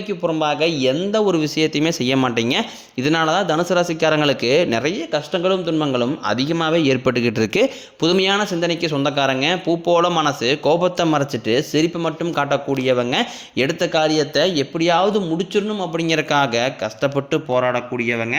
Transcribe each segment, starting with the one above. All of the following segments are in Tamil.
கடமைக்கு புறம்பாக எந்த ஒரு விஷயத்தையுமே செய்ய மாட்டீங்க. இதனால தான் தனுசு ராசிக்காரங்களுக்கு நிறைய கஷ்டங்களும் துன்பங்களும் அதிகமாகவே ஏற்பட்டுக்கிட்டு இருக்கு. புதுமையான சிந்தனைக்கு சொந்தக்காரங்க பூப்போல மனசு கோபத்தை மறைச்சிட்டு சிரிப்பு மட்டும் காட்டக்கூடியவங்க எடுத்த காரியத்தை எப்படியாவது முடிச்சிடணும் அப்படிங்கிறக்காக கஷ்டப்பட்டு போராடக்கூடியவங்க.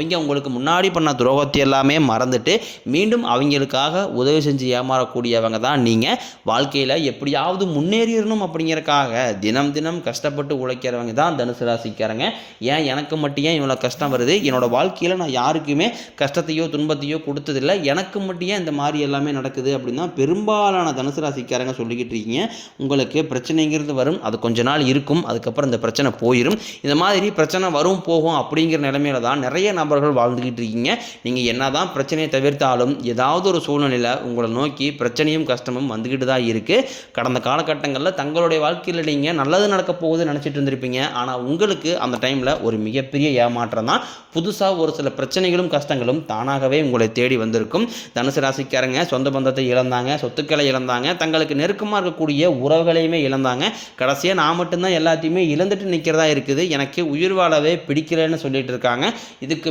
அவங்க உங்களுக்கு முன்னாடி பண்ண துரோகத்தை எல்லாமே மறந்துட்டு மீண்டும் அவங்களுக்காக உதவி செஞ்சு ஏமாறக்கூடியவங்க தான் நீங்கள் வாழ்க்கையில் எப்படியாவது முன்னேறிடணும் அப்படிங்கிறக்காக தினம் தினம் கஷ்டப்பட்டு உழைக்கிறவங்க தான் தனுசு ராசிக்காரங்க. ஏன் எனக்கு மட்டும் ஏன் இவ்வளோ கஷ்டம் வருது? என்னோடய வாழ்க்கையில் நான் யாருக்குமே கஷ்டத்தையோ துன்பத்தையோ கொடுத்ததில்லை. எனக்கு மட்டும் ஏன் இந்த மாதிரி எல்லாமே நடக்குது அப்படின்னா பெரும்பாலான தனுசு ராசிக்காரங்க சொல்லிக்கிட்டு இருக்கீங்க. உங்களுக்கு பிரச்சனைங்கிறது வரும். அது கொஞ்ச நாள் இருக்கும். அதுக்கப்புறம் இந்த பிரச்சனை போயிடும் இந்த மாதிரி பிரச்சனை வரும் போகும் அப்படிங்கிற நிலைமையில தான் நிறைய நபர்கள் வாழ்ந்துக்கிட்டு இருக்கீங்க. நீங்கள் என்னதான் பிரச்சனையை தவிர்த்தாலும் ஏதாவது ஒரு சூழ்நிலையில் உங்களை நோக்கி பிரச்சனையும் கஷ்டமும் வந்துக்கிட்டு தான் இருக்குது கடந்த காலகட்டங்களில் தங்களுடைய வாழ்க்கையில் நீங்கள் நல்லது நடக்க போகுது நினச்சிட்டு இருந்திருப்பீங்க. ஆனால் உங்களுக்கு அந்த டைமில் ஒரு மிகப்பெரிய ஏமாற்றம் தான். புதுசாக ஒரு சில பிரச்சனைகளும் கஷ்டங்களும் தானாகவே உங்களை தேடி வந்திருக்கும். தனுசு ராசிக்காரங்க சொந்த பந்தத்தை இழந்தாங்க சொத்துக்களை இழந்தாங்க தங்களுக்கு நெருக்கமாக இருக்கக்கூடிய உறவுகளையுமே இழந்தாங்க. கடைசியாக நான் மட்டும்தான் எல்லாத்தையுமே இழந்துட்டு நிற்கிறதா இருக்குது. எனக்கு உயிர் வாழவே பிடிக்கலன்னு சொல்லிட்டு இருக்காங்க. இதுக்கு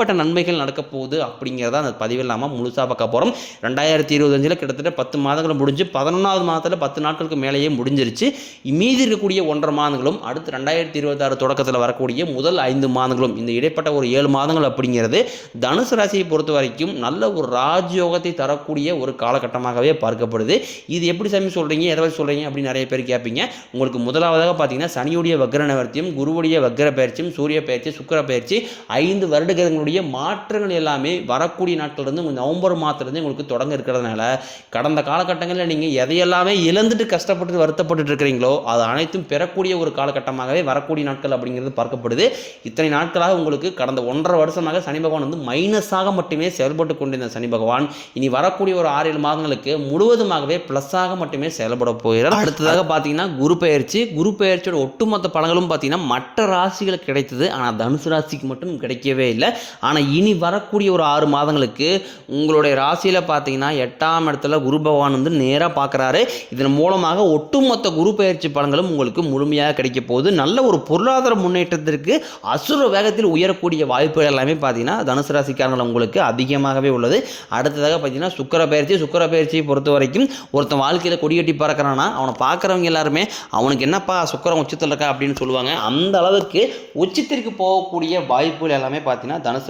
எப்படிப்பட்ட நன்மைகள் நடக்க போகுது அப்படிங்கிறத அந்த பதிவு இல்லாமல் முழுசாக பார்க்க போகிறோம் ரெண்டாயிரத்தி இருபத்தஞ்சில் கிட்டத்தட்ட பத்து மாதங்கள் முடிஞ்சு பதினொன்றாவது மாதத்தில் பத்து நாட்களுக்கு மேலேயே முடிஞ்சிருச்சு. மீதி இருக்கக்கூடிய ஒன்றரை மாதங்களும் அடுத்து ரெண்டாயிரத்தி இருபத்தாறு தொடக்கத்தில் வரக்கூடிய முதல் ஐந்து மாதங்களும் இந்த இடைப்பட்ட ஒரு ஏழு மாதங்கள் அப்படிங்கிறது தனுசு ராசியை பொறுத்த வரைக்கும் நல்ல ஒரு ராஜயோகத்தை தரக்கூடிய ஒரு காலகட்டமாகவே பார்க்கப்படுது. இது எப்படி சாமி சொல்கிறீங்க எதை சொல்கிறீங்க அப்படின்னு நிறைய பேர் கேட்பீங்க. உங்களுக்கு முதலாவதாக பார்த்தீங்கன்னா சனியுடைய வக்ர நிவர்த்தியும் குருவுடைய வக்ர பயிற்சியும் சூரிய பயிற்சி சுக்கர பயிற்சி ஐந்து வருடங்களுடைய மாற்றங்கள் எல்லாமே வரக்கூடிய நாட்கள்லேருந்து உங்கள் நவம்பர் மாதத்துலேருந்து உங்களுக்கு தொடங்க இருக்கிறதுனால கடந்த காலகட்டங்களில் நீங்கள் எதையெல்லாமே இழந்துட்டு கஷ்டப்பட்டு வருத்தப்பட்டு இருக்கிறீங்களோ அது அனைத்தும் பெறக்கூடிய ஒரு காலகட்டமாகவே வரக்கூடிய நாட்கள் அப்படிங்கிறது பார்க்கப்படுது. இத்தனை நாட்களாக உங்களுக்கு கடந்த ஒன்றரை வருஷமாக சனி பகவான் வந்து மைனஸாக மட்டுமே செயல்பட்டு கொண்டிருந்த சனி பகவான் இனி வரக்கூடிய ஒரு ஆறு ஏழு மாதங்களுக்கு முழுவதுமாகவே ப்ளஸ்ஸாக மட்டுமே செயல்பட போகிறார். அடுத்ததாக பார்த்தீங்கன்னா குரு பெயர்ச்சி. குரு பெயர்ச்சியோட ஒட்டுமொத்த பலன்களும் பார்த்தீங்கன்னா மற்ற ராசிகளுக்கு கிடைத்தது. ஆனால் தனுசு ராசிக்கு மட்டும் கிடைக்கவே இல்லை. ஆனால் இனி வரக்கூடிய ஒரு ஆறு மாதங்களுக்கு உங்களுடைய ராசியில் பார்த்தீங்கன்னா எட்டாம் இடத்துல குரு பகவான் வந்து நேராக பார்க்குறாரு. இதன் மூலமாக ஒட்டுமொத்த குரு பயிற்சி பலன்களும் உங்களுக்கு முழுமையாக கிடைக்க போகுது. நல்ல ஒரு பொருளாதார முன்னேற்றத்திற்கு அசுர வேகத்தில் உயரக்கூடிய வாய்ப்புகள் எல்லாமே பார்த்தீங்கன்னா தனுசு ராசிக்காரங்கள் உங்களுக்கு அதிகமாகவே உள்ளது. அடுத்ததாக பார்த்தீங்கன்னா சுக்கர பயிற்சி சுக்கர பயிற்சியை பொறுத்த வரைக்கும் ஒருத்தன் வாழ்க்கையில் கொடியட்டி பறக்கிறான்னா அவனை பார்க்குறவங்க எல்லாருமே அவனுக்கு என்னப்பா சுக்கரம் உச்சத்தில் இருக்கா அப்படின்னு சொல்லுவாங்க. அந்த அளவுக்கு உச்சத்திற்கு போகக்கூடிய வாய்ப்புகள் எல்லாமே பார்த்தீங்கன்னா தனுசு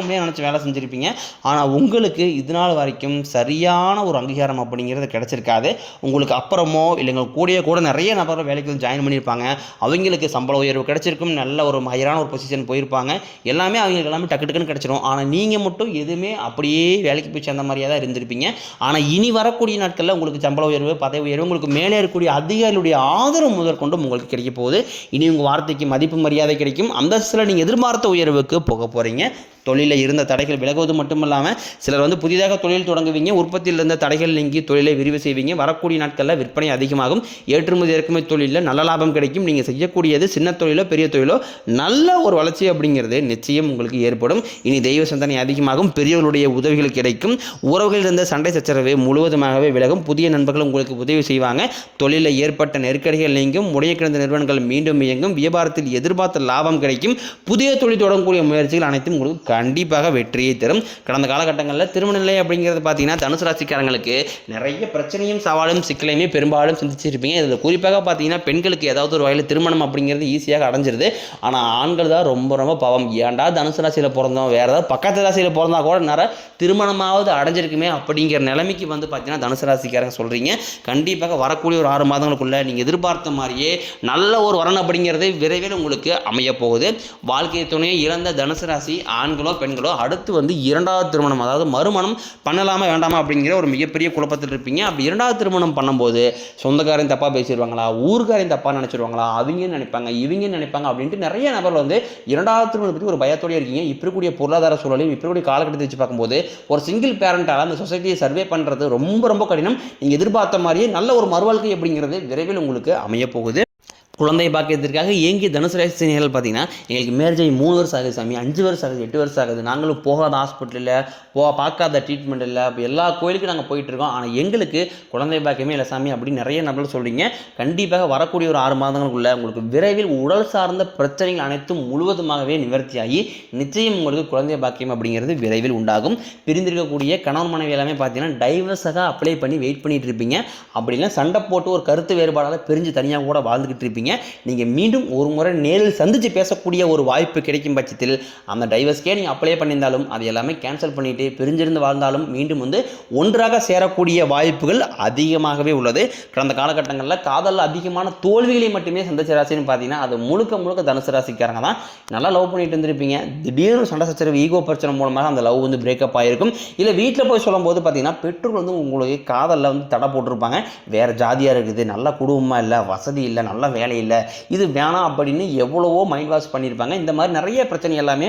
கம்பெனியாக நினச்சி வேலை செஞ்சுருப்பீங்க. ஆனால் உங்களுக்கு இது நாள் வரைக்கும் சரியான ஒரு அங்கீகாரம் அப்படிங்கிறது கிடச்சிருக்காது. உங்களுக்கு அப்புறமோ இல்லைங்க கூடிய கூட நிறைய நபர்கள் வேலைக்கு வந்து ஜாயின் பண்ணியிருப்பாங்க. அவங்களுக்கு சம்பள உயர்வு கிடச்சிருக்கும். நல்ல ஒரு ஹையரான ஒரு பொசிஷன் போயிருப்பாங்க. எல்லாமே அவங்களுக்கு எல்லாமே டக்கு டக்குன்னு கிடச்சிரும். ஆனால் நீங்கள் மட்டும் எதுவுமே அப்படியே வேலைக்கு போய் சேர்ந்த மாதிரியாக தான் இருந்திருப்பீங்க. ஆனால் இனி வரக்கூடிய நாட்களில் உங்களுக்கு சம்பள உயர்வு பதவி உயர்வு உங்களுக்கு மேலே இருக்கக்கூடிய அதிகாரிகளுடைய ஆதரவு முதற்கொண்டும் உங்களுக்கு கிடைக்க போகுது. இனி உங்கள் வார்த்தைக்கு மதிப்பு மரியாதை கிடைக்கும். அந்தஸ்தில் நீங்கள் எதிர்பார்த்த உயர்வுக்கு போக போகிறீங்க தொழில் தொழிலில் இருந்த தடைகள் விலகுவது மட்டும் இல்லாமல் சிலர் வந்து புதிதாக தொழில் தொடங்குவீங்க உற்பத்தியில் இருந்த தடைகள் நீங்கி தொழிலை விரிவு செய்வீங்க. வரக்கூடிய நாட்களில் விற்பனை அதிகமாகும். ஏற்றுமதி இறக்குமதி தொழிலில் நல்ல லாபம் கிடைக்கும். நீங்கள் செய்யக்கூடியது சின்ன தொழிலோ பெரிய தொழிலோ நல்ல ஒரு வளர்ச்சி அப்படிங்கிறது நிச்சயம் உங்களுக்கு ஏற்படும். இனி தெய்வ சிந்தனை அதிகமாகும். பெரியவர்களுடைய உதவிகள் கிடைக்கும். உறவுகளில் இருந்த சண்டை சச்சரவு முழுவதுமாகவே விலகும். புதிய நண்பர்கள் உங்களுக்கு உதவி செய்வாங்க. தொழிலில் ஏற்பட்ட நெருக்கடிகள் நீங்கும். முடைய கிடந்த நிறுவனங்கள் மீண்டும் இயங்கும். வியாபாரத்தில் எதிர்பார்த்த லாபம் கிடைக்கும். புதிய தொழில் தொடங்கக்கூடிய முயற்சிகள் அனைத்தும் உங்களுக்கு கண்டிப்பாக வெற்றியை தரும். கடந்த காலகட்டங்களில் திருமண நிலை அப்படிங்கிறது பார்த்தீங்கன்னா தனுசு ராசிக்காரங்களுக்கு நிறைய பிரச்சனையும் சவாலும் சிக்கலையுமே பெரும்பாலும் சந்திச்சிருப்பீங்க. இதில் குறிப்பாக பார்த்தீங்கன்னா பெண்களுக்கு ஏதாவது ஒரு வகையில் திருமணம் அப்படிங்கிறது ஈஸியாக அடைஞ்சிருது. ஆனால் ஆண்கள் தான் ரொம்ப ரொம்ப பாவம். ஏன்டா தனுசு ராசியில் பிறந்தோம்? வேறு ஏதாவது பக்கத்து ராசியில் பிறந்தா கூட நிறைய திருமணமாவது அடைஞ்சிருக்குமே அப்படிங்கிற நிலைமைக்கு வந்து பார்த்தீங்கன்னா தனுசு ராசிக்காரங்க சொல்கிறீங்க கண்டிப்பாக வரக்கூடிய ஒரு ஆறு மாதங்களுக்குள்ளே நீங்கள் எதிர்பார்த்த மாதிரியே நல்ல ஒரு வரன் அப்படிங்கிறது விரைவில் உங்களுக்கு அமைய போகுது. வாழ்க்கை துணையை இழந்த தனுசு ராசி ஆண்களோ பெண்களோ அடுத்து வந்து இரண்டாவது திருமணம் அதாவது மறுமணம் பண்ணலாமா வேண்டாமா அப்படிங்கிற ஒரு மிகப்பெரிய குழப்பத்தில் இருப்பீங்க. அப்படி இரண்டாவது திருமணம் பண்ணும்போது சொந்தக்காரையும் தப்பாக பேசிடுவாங்களா ஊர்காரையும் தப்பாக நினச்சிருவாங்களா அவங்க நினைப்பாங்க இவங்க நினைப்பாங்க அப்படின்ட்டு நிறைய நபர்கள் வந்து இரண்டாவது திருமணம் பற்றி ஒரு பயத்தோடய இருக்கீங்க. இப்படி பொருளாதார சூழலையும் இப்படி காலகட்டத்தை வச்சு பார்க்கும்போது ஒரு சிங்கிள் பேரண்டால் அந்த சொசைட்டியை சர்வே பண்ணுறது ரொம்ப ரொம்ப கடினம். நீங்கள் எதிர்பார்த்த மாதிரியே நல்ல ஒரு மறுவாழ்க்கை அப்படிங்கிறது விரைவில் உங்களுக்கு அமையப்போகுது குழந்தை பாக்கியத்திற்காக ஏங்கிய தனுசு ராசினியர்கள் பார்த்தீங்கன்னா எங்களுக்கு மேரேஜ் ஆகி மூணு வருஷம் ஆகுது சாமி அஞ்சு வருஷம் ஆகுது எட்டு வருஷம் ஆகுது. நாங்களும் போகாத ஹாஸ்பிட்டலில் போ பார்க்காத ட்ரீட்மெண்ட் இல்லை இப்போ எல்லா கோயிலுக்கும் நாங்கள் போயிட்டுருக்கோம் ஆனால் எங்களுக்கு குழந்தை பாக்கியமே இல்லை சாமி அப்படின்னு நிறைய நபர்கள் சொல்கிறீங்க கண்டிப்பாக வரக்கூடிய ஒரு ஆறு மாதங்களுக்குள்ள உங்களுக்கு விரைவில் உடல் சார்ந்த பிரச்சனைகள் அனைத்தும் முழுவதுமாகவே நிவர்த்தியாகி நிச்சயம் உங்களுக்கு குழந்தை பாக்கியம் அப்படிங்கிறது விரைவில் உண்டாகும். பிரிந்திருக்கக்கூடிய கணவன் மனைவி எல்லாமே பார்த்தீங்கன்னா டைவர்ஸாக அப்ளை பண்ணி வெயிட் பண்ணிகிட்டு இருப்பீங்க. அப்படின்னா சண்டை போட்டு ஒரு கருத்து வேறுபாடால் பிரிஞ்சு தனியாக கூட வாழ்ந்துக்கிட்டு இருப்பீங்க. நீங்கள் மீண்டும் ஒரு முறை நேரில் சந்தித்து பேசக்கூடிய ஒரு வாய்ப்பு கிடைக்கும் பட்சத்தில் அந்த டைவர்ஸ்க்கே நீங்கள் அப்ளை பண்ணியிருந்தாலும் அது எல்லாமே கேன்சல் பண்ணிவிட்டு பிரிஞ்சிருந்து வாழ்ந்தாலும் மீண்டும் வந்து ஒன்றாக சேரக்கூடிய வாய்ப்புகள் அதிகமாகவே உள்ளது. கடந்த காலகட்டங்களில் காதலில் அதிகமான தோல்விகளை மட்டுமே சந்திச்ச ராசின்னு பார்த்தீங்கன்னா அது முழுக்க முழுக்க தனுசு ராசிக்காரங்க தான். நல்லா லவ் பண்ணிட்டு இருந்திருப்பீங்க. திடீர்னு சண்டை சச்சரவு ஈகோ பிரச்சனை மூலமாக அந்த லவ் வந்து பிரேக்கப் ஆகிருக்கும் இல்லை வீட்டில் போய் சொல்லும்போது பார்த்தீங்கன்னா பெற்றோர் வந்து உங்களுக்கு காதலில் வந்து தடை போட்டிருப்பாங்க. வேறு ஜாதியாக இருக்குது நல்ல குடும்பமாக இல்லை வசதி இல்லை நல்ல வேலை இல்லை. இது வேணாம் அப்படின்னு எவ்வளவோ மைண்ட் வாஷ் பண்ணியிருப்பாங்க இந்த மாதிரி நிறைய பிரச்சனை எல்லாமே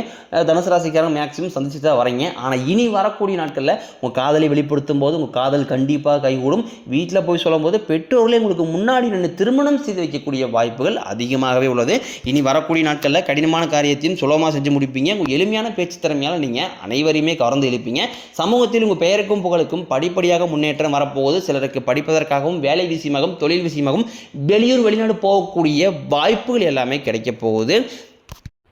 தனுசு ராசிக்காரங்க மேக்ஸிமம் சந்திச்சு தான் வரீங்க ஆனால் இனி வரக்கூடிய நாட்களில் உங்கள் காதலை வெளிப்படுத்தும் போது உங்கள் காதல் கண்டிப்பாக கைகூடும். வீட்டில் போய் சொல்லும்போது பெற்றோர்களே உங்களுக்கு முன்னாடி நின்று திருமணம் செய்து வைக்கக்கூடிய வாய்ப்புகள் அதிகமாகவே உள்ளது. இனி வரக்கூடிய நாட்களில் கடினமான காரியத்தையும் சுலபமாக செஞ்சு முடிப்பீங்க. உங்கள் எளிமையான பேச்சு திறமையால் நீங்கள் அனைவரையுமே கவர்ந்து எழுப்பீங்க. சமூகத்தில் உங்கள் பெயருக்கும் புகழுக்கும் படிப்படியாக முன்னேற்றம் வரப்போகுது. சிலருக்கு படிப்பதற்காகவும் வேலை விஷயமாகவும் தொழில் விஷயமாகவும் வெளியூர் வெளிநாடு போகக்கூடிய வாய்ப்புகள் எல்லாமே கிடைக்க போகுது.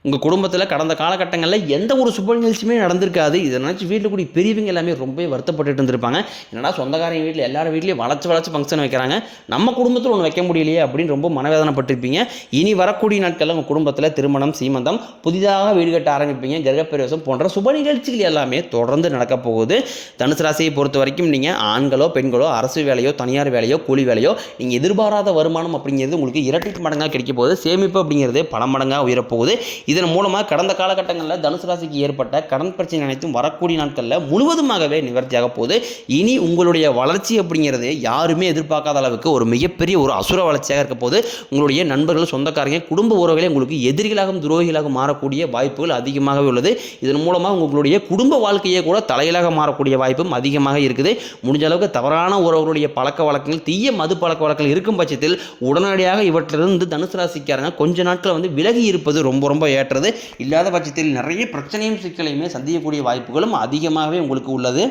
உங்கள் குடும்பத்தில் கடந்த காலகட்டங்களில் எந்த ஒரு சுப நிகழ்ச்சியுமே நடந்திருக்காது. இதை நினச்சி வீட்டில் கூடிய பெரியவங்க எல்லாமே ரொம்பவே வருத்தப்பட்டுட்டு இருந்திருப்பாங்க. என்னடா சொந்தக்காரங்க வீட்டில் எல்லார் வீட்லேயும் வளச்சு வளச்சு ஃபங்க்ஷன் வைக்கிறாங்க. நம்ம குடும்பத்தில் ஒன்று வைக்க முடியலையே அப்படின்னு ரொம்ப மனவேதனைப்பட்டிருப்பீங்க. இனி வரக்கூடிய நாட்களில் உங்கள் குடும்பத்தில் திருமணம் சீமந்தம் புதிதாக வீடு கட்ட ஆரம்பிப்பீங்க. கிரகப்பிரவேசம் போன்ற சுப நிகழ்ச்சிகள் எல்லாமே தொடர்ந்து நடக்க போகுது. தனுசு ராசியை பொறுத்த வரைக்கும் நீங்கள் ஆண்களோ பெண்களோ அரசு வேலையோ தனியார் வேலையோ கூலி வேலையோ நீங்கள் எதிர்பாராத வருமானம் அப்படிங்கிறது உங்களுக்கு இரட்டை மடங்காக கிடைக்க போகுது. சேமிப்பு அப்படிங்கிறது பல மடங்காக உயரப்போகுது இதன் மூலமாக கடந்த காலகட்டங்களில் தனுசு ராசிக்கு ஏற்பட்ட கடன் பிரச்சனை அனைத்தும் வரக்கூடிய நாட்களில் முழுவதுமாகவே நிவர்த்தியாக போகுது. இனி உங்களுடைய வளர்ச்சி அப்படிங்கிறது யாருமே எதிர்பார்க்காத அளவுக்கு ஒரு மிகப்பெரிய ஒரு அசுர வளர்ச்சியாக இருக்க போது உங்களுடைய நண்பர்கள் சொந்தக்காரங்க குடும்ப உறவுகளே உங்களுக்கு எதிரிகளாகவும் துரோகிகளாக மாறக்கூடிய வாய்ப்புகள் அதிகமாகவே உள்ளது. இதன் மூலமாக உங்களுடைய குடும்ப வாழ்க்கையே கூட தலையிலாக மாறக்கூடிய வாய்ப்பும் அதிகமாக இருக்குது. முடிஞ்ச அளவுக்கு தவறான உறவுகளுடைய பழக்க வழக்கங்கள் தீய மது பழக்க வழக்கங்கள் இருக்கும் பட்சத்தில் உடனடியாக இவற்றிலிருந்து தனுசு ராசிக்காரங்க கொஞ்ச நாட்கள் வந்து விலகி இருப்பது ரொம்ப ரொம்ப ஏற்றது இல்லாத பட்சத்தில் நிறைய பிரச்சனையும் சிக்கலையுமே சந்திக்கக்கூடிய வாய்ப்புகளும் அதிகமாகவே உங்களுக்கு உள்ளது.